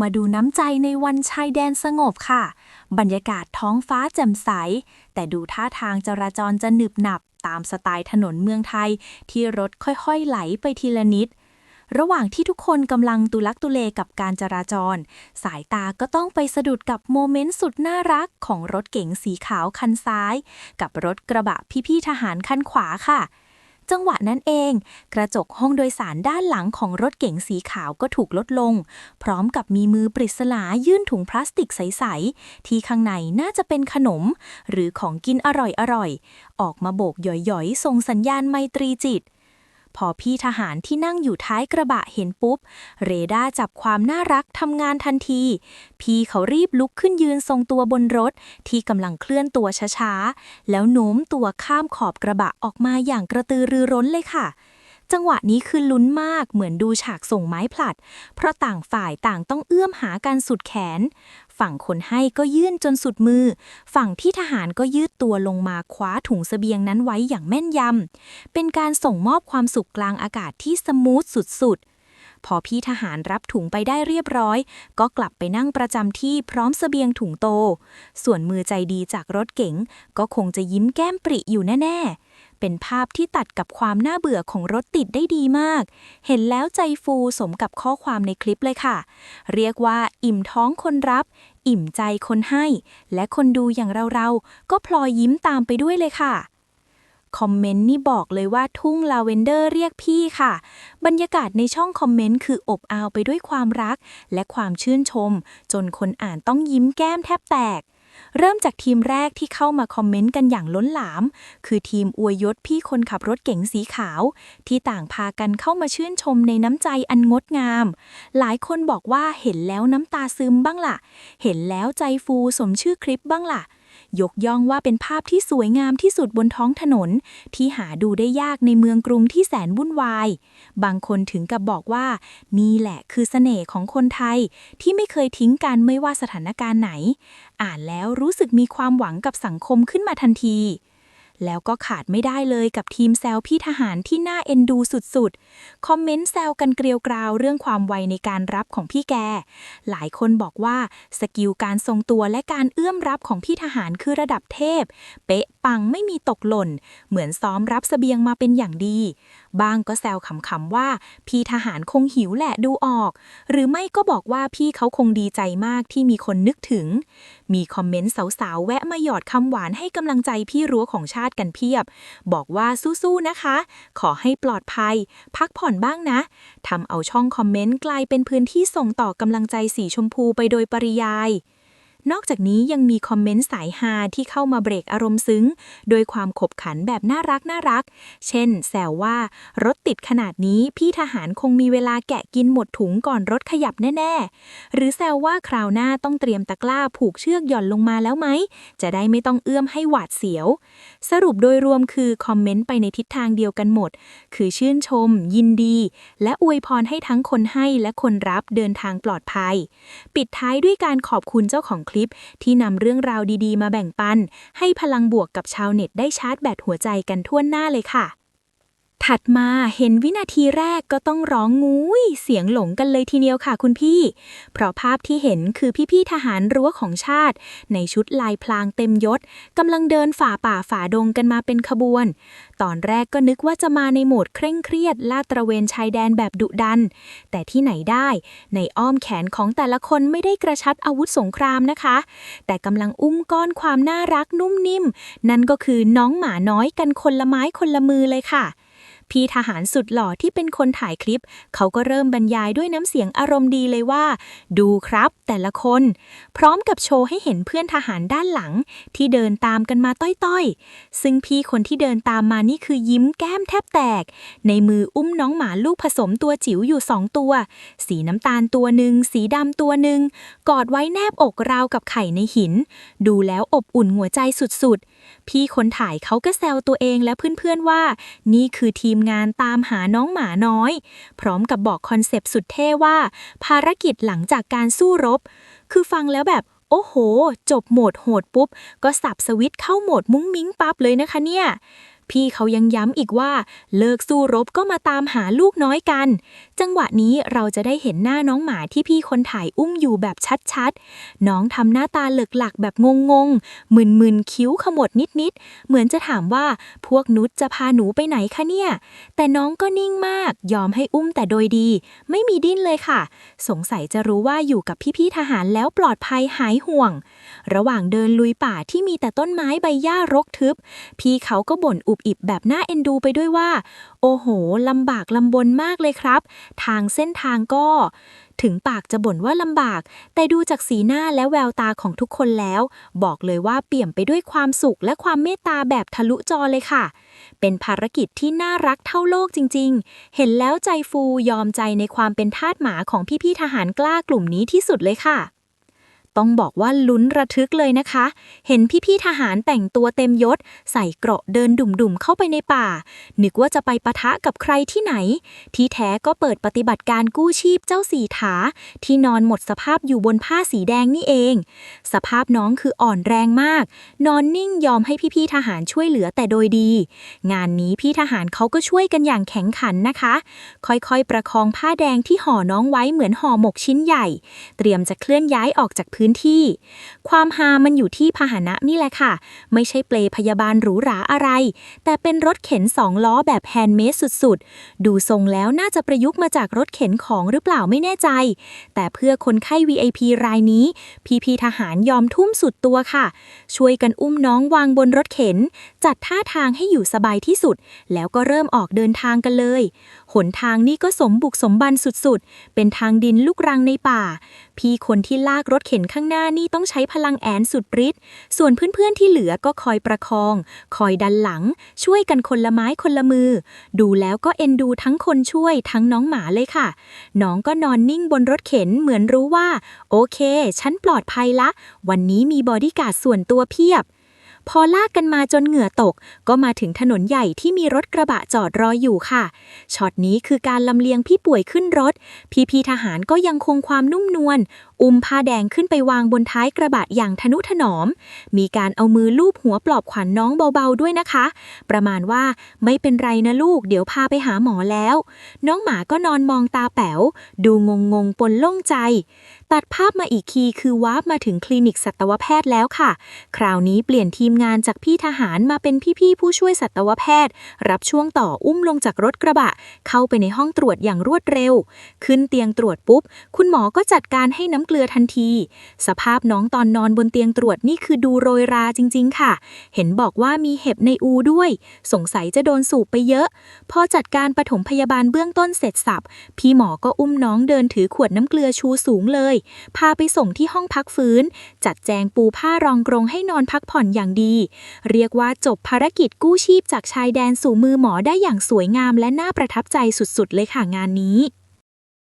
มาดูน้ำใจในวันชายแดนสงบค่ะ บรรยากาศท้องฟ้าแจ่มใส แต่ดูท่าทางจราจรจะหนึบหนับตามสไตล์ถนนเมืองไทย ที่รถค่อยๆไหลไปทีละนิด ระหว่างที่ทุกคนกำลังตุลักตุเลกับการจราจร สายตาก็ต้องไปสะดุดกับโมเมนต์สุดน่ารักของรถเก๋งสีขาวคันซ้าย กับรถกระบะพี่ๆทหารคันขวาค่ะ จังหวะนั้นเอง กระจกห้องโดยสารด้านหลังของรถเก๋งสีขาวก็ถูกลดลง พร้อมกับมีมือปริศนายื่นถุงพลาสติกใส ๆ ที่ข้างในน่าจะเป็นขนม หรือของกินอร่อยๆออกมาโบกหย่อยๆส่งสัญญาณไมตรีจิต พอพี่ทหารที่นั่งอยู่ท้ายกระบะเห็นปุ๊บ เรดาจับความน่ารักทำงานทันที พี่เขารีบลุกขึ้นยืนทรงตัวบนรถ ที่กำลังเคลื่อนตัวช้าๆ แล้วโน้มตัวข้ามขอบกระบะออกมาอย่างกระตือรือร้นเลยค่ะ จังหวะนี้คือลุ้นมากเหมือนดูฉากส่งไม้ผลัด เพราะต่างฝ่ายต่างต้องเอื้อมหากันสุดแขน ฝั่งคนให้ก็ยื่นจนสุดมือ ฝั่งที่ทหารก็ยืดตัวลงมาคว้าถุงเสบียงนั้นไว้อย่างแม่นยำ เป็นการส่งมอบความสุขกลางอากาศที่สมูทสุดๆพอพี่ทหารรับถุงไปได้เรียบร้อย ก็กลับไปนั่งประจำที่พร้อมเสบียงถุงโต ส่วนมือใจดีจากรถเก๋งก็คงจะยิ้มแก้มปริอยู่แน่ ๆ เป็นภาพที่ตัดกับความน่าเบื่อของรถติดได้ดีมาก เห็นแล้วใจฟูสมกับข้อความในคลิปเลยค่ะ เรียกว่าอิ่มท้องคนรับ อิ่มใจคนให้ และคนดูอย่างเราๆ ก็พลอยยิ้มตามไปด้วยเลยค่ะคอมเมนต์นี่บอกเลยว่าทุ่งลาเวนเดอร์เรียกพี่ค่ะ บรรยากาศในช่องคอมเมนต์คืออบอาวไปด้วยความรัก และความชื่นชม จนคนอ่านต้องยิ้มแก้มแทบแตก เริ่มจากทีมแรกที่เข้ามาคอมเมนต์กันอย่างล้นหลาม คือทีมอวยยศพี่คนขับรถเก๋งสีขาว ที่ต่างพากันเข้ามาชื่นชมในน้ำใจอันงดงาม หลายคนบอกว่าเห็นแล้วน้ำตาซึมบ้างล่ะ เห็นแล้วใจฟูสมชื่อคลิปบ้างล่ะ ยกย่องว่าเป็นภาพที่สวยงามที่สุดบนท้องถนน ที่หาดูได้ยากในเมืองกรุงที่แสนวุ่นวาย บางคนถึงกับบอกว่า นี่แหละคือเสน่ห์ของคนไทย ที่ไม่เคยทิ้งกันไม่ว่าสถานการณ์ไหน อ่านแล้วรู้สึกมีความหวังกับสังคมขึ้นมาทันที แล้วก็ขาดไม่ได้เลยกับทีมแซวพี่ทหารที่น่าเอ็นดูสุดๆ คอมเมนต์แซวกันเกลียวกราวเรื่องความไวในการรับของพี่แก หลายคนบอกว่าสกิลการทรงตัวและการเอื้อมรับของพี่ทหารคือระดับเทพ เป๊ะปังไม่มีตกหล่น เหมือนซ้อมรับเสบียงมาเป็นอย่างดี บางก็แซวขำๆว่า พี่ทหารคงหิวแหละดูออก หรือไม่ก็บอกว่าพี่เขาคงดีใจมากที่มีคนนึกถึง มีคอมเมนต์สาวๆแวะมาหยอดคำหวานให้กำลังใจพี่รั้วของชาติติกันเพียบ บอกว่าสู้ๆนะคะ ขอให้ปลอดภัย พักผ่อนบ้างนะทำเอาช่องคอมเมนต์กลายเป็นพื้นที่ส่งต่อกำลังใจสีชมพูไปโดยปริยาย นอกจากนี้ยังมีคอมเมนต์สายฮาที่เข้ามาเบรกอารมณ์ซึ้ง โดยความขบขันแบบน่ารักน่ารัก เช่น แซวว่ารถติดขนาดนี้พี่ทหารคงมีเวลาแกะกินหมดถุงก่อนรถขยับแน่ ๆ หรือแซวว่าคราวหน้าต้องเตรียมตะกร้าผูกเชือกหย่อนลงมาแล้วไหม จะได้ไม่ต้องเอื้อมให้หวาดเสียว สรุปโดยรวมคือคอมเมนต์ไปในทิศทางเดียวกันหมด คือชื่นชม ยินดี และอวยพรให้ทั้งคนให้และคนรับเดินทางปลอดภัย ปิดท้ายด้วยการขอบคุณเจ้าของคลิป ที่นำเรื่องราวดีๆ มาแบ่งปัน ให้พลังบวกกับชาวเน็ตได้ชาร์จแบตหัวใจกันทั่วหน้าเลยค่ะ ถัดมาเห็นวินาทีแรกก็ต้องร้องงูยเสียงหลงกันเลยทีเดียวค่ะคุณพี่ เพราะภาพที่เห็นคือพี่ๆทหารรั้วของชาติ ในชุดลายพลางเต็มยศกำลังเดินฝ่าป่าฝ่าดงกันมาเป็นขบวน ตอนแรกก็นึกว่าจะมาในโหมดเคร่งเครียดลาดตระเวนชายแดนแบบดุดัน แต่ที่ไหนได้ ในอ้อมแขนของแต่ละคนไม่ได้กระชัดอาวุธสงครามนะคะ แต่กำลังอุ้มก้อนความน่ารักนุ่มนิ่ม นั่นก็คือน้องหมาน้อยกันคนละไม้คนละมือเลยค่ะ พี่ทหารสุดหล่อที่เป็นคนถ่ายคลิป เขาก็เริ่มบรรยายด้วยน้ำเสียงอารมณ์ดีเลยว่า ดูครับแต่ละคน พร้อมกับโชว์ให้เห็นเพื่อนทหารด้านหลัง ที่เดินตามกันมาต้อยๆ ซึ่งพี่คนที่เดินตามมานี่คือยิ้มแก้มแทบแตก ในมืออุ้มน้องหมาลูกผสมตัวจิ๋วอยู่สองตัว สีน้ำตาลตัวหนึ่งสีดำตัวหนึ่งกอดไว้แนบอกราวกับไข่ในหิน ดูแล้วอบอุ่นหัวใจสุดๆ พี่คนถ่ายเขาก็แซวตัวเองและเพื่อนๆว่า นี่คือทีมงานตามหาน้องหมาน้อย พร้อมกับบอกคอนเซปต์สุดเท่ว่า ภารกิจหลังจากการสู้รบ คือฟังแล้วแบบ โอ้โห จบโหมดโหดปุ๊บ ก็สับสวิตเข้าโหมดมุ้งมิ้งปั๊บเลยนะคะเนี่ย พี่เขายังย้ำอีกว่าเลิกสู้รบก็มาตามหาลูกน้อยกัน จังหวะนี้เราจะได้เห็นหน้าน้องหมาที่พี่คนถ่ายอุ้มอยู่แบบชัดๆ น้องทำหน้าตาเหลึกหลักแบบงงๆมึนๆคิ้วขมวดนิดๆ เหมือนจะถามว่าพวกนุชจะพาหนูไปไหนคะเนี่ย แต่น้องก็นิ่งมากยอมให้อุ้มแต่โดยดี ไม่มีดิ้นเลยค่ะ สงสัยจะรู้ว่าอยู่กับพี่ๆทหารแล้วปลอดภัยหายห่วง ระหว่างเดินลุยป่าที่มีแต่ต้นไม้ใบหญ้ารกทึบ พี่เขาก็บ่นอุบอิบแบบน่าเอ็นดูไปด้วยว่า โอ้โหลำบากลำบนมากเลยครับ ทางเส้นทางก็ ถึงปากจะบ่นว่าลำบาก แต่ดูจากสีหน้าและแววตาของทุกคนแล้ว บอกเลยว่าเปี่ยมไปด้วยความสุขและความเมตตาแบบทะลุจอเลยค่ะ เป็นภารกิจที่น่ารักเท่าโลกจริง ๆ เห็นแล้วใจฟูยอมใจในความเป็นทาสหมาของพี่ๆทหารกล้ากลุ่มนี้ที่สุดเลยค่ะ ต้องบอกว่าลุ้นระทึกเลยนะคะ เห็นพี่ๆทหารแต่งตัวเต็มยศ ใส่เกราะเดินดุ่มๆเข้าไปในป่า นึกว่าจะไปปะทะกับใครที่ไหน ที่แท้ก็เปิดปฏิบัติการกู้ชีพเจ้าสีถาที่นอนหมดสภาพอยู่บนผ้าสีแดงนี่เอง สภาพน้องคืออ่อนแรงมาก นอนนิ่งยอมให้พี่ๆทหารช่วยเหลือแต่โดยดี งานนี้พี่ทหารเขาก็ช่วยกันอย่างแข็งขันนะคะ ค่อยๆ ประคองผ้าแดงที่ห่อน้องไว้เหมือนห่อหมกชิ้นใหญ่ เตรียมจะเคลื่อนย้ายออกจากพื้นที่ ความฮามันอยู่ที่พาหนะนี่แหละค่ะ ไม่ใช่เปลพยาบาลหรูหราอะไร แต่เป็นรถเข็นสองล้อแบบแฮนด์เมดสุดๆ ดูทรงแล้วน่าจะประยุกต์มาจากรถเข็นของหรือเปล่าไม่แน่ใจ แต่เพื่อคนไข้ VIP รายนี้ พี่พีทหารยอมทุ่มสุดตัวค่ะ ช่วยกันอุ้มน้องวางบนรถเข็น จัดท่าทางให้อยู่สบายที่สุด แล้วก็เริ่มออกเดินทางกันเลย หนทางนี่ก็สมบุกสมบันสุดๆ เป็นทางดินลูกรังในป่า พี่คนที่ลากรถเข็นข้างหน้านี่ต้องใช้พลังแอนสุดฤทธิ์ ส่วนเพื่อนๆที่เหลือก็คอยประคอง คอยดันหลัง ช่วยกันคนละไม้คนละมือ ดูแล้วก็เอ็นดูทั้งคนช่วยทั้งน้องหมาเลยค่ะ น้องก็นอนนิ่งบนรถเข็นเหมือนรู้ว่า โอเค ฉันปลอดภัยละ วันนี้มีบอดี้การ์ดส่วนตัวเพียบ พอลากกันมาจนเหงื่อตก ก็มาถึงถนนใหญ่ที่มีรถกระบะจอดรออยู่ค่ะ ช็อตนี้คือการลำเลียงพี่ป่วยขึ้นรถ พี่พีทหารก็ยังคงความนุ่มนวล อุ้มผ้าแดงขึ้นไปวางบนท้ายกระบะอย่างทนุถนอม มีการเอามือลูบหัวปลอบขวัญน้องเบาๆด้วยนะคะ ประมาณว่าไม่เป็นไรนะลูก เดี๋ยวพาไปหาหมอแล้ว น้องหมาก็นอนมองตาแป๋ว ดูงงงๆปนโล่งใจ ตัดภาพมาอีกทีคือวาร์ปมาถึงคลินิกสัตวแพทย์แล้วค่ะ คราวนี้เปลี่ยนทีมงานจากพี่ทหารมาเป็นพี่ๆผู้ช่วยสัตวแพทย์ รับช่วงต่ออุ้มลงจากรถกระบะ เข้าไปในห้องตรวจอย่างรวดเร็ว ขึ้นเตียงตรวจปุ๊บ คุณหมอก็จัดการให้น้ำเกลือทันที สภาพน้องตอนนอนบนเตียงตรวจนี่คือดูโรยราจริง ๆ ค่ะ เห็นบอกว่ามีเห็บในอูด้วย สงสัยจะโดนสูบไปเยอะ พอจัดการปฐมพยาบาลเบื้องต้นเสร็จสับ พี่หมอก็อุ้มน้องเดินถือขวดน้ำเกลือชูสูงเลย พาไปส่งที่ห้องพักฟื้น จัดแจงปูผ้ารองกรงให้นอนพักผ่อนอย่างดีดี เรียกว่าจบภารกิจกู้ชีพจากชายแดนสู่มือหมอได้อย่างสวยงามและน่าประทับใจสุดๆ เลยค่ะงานนี้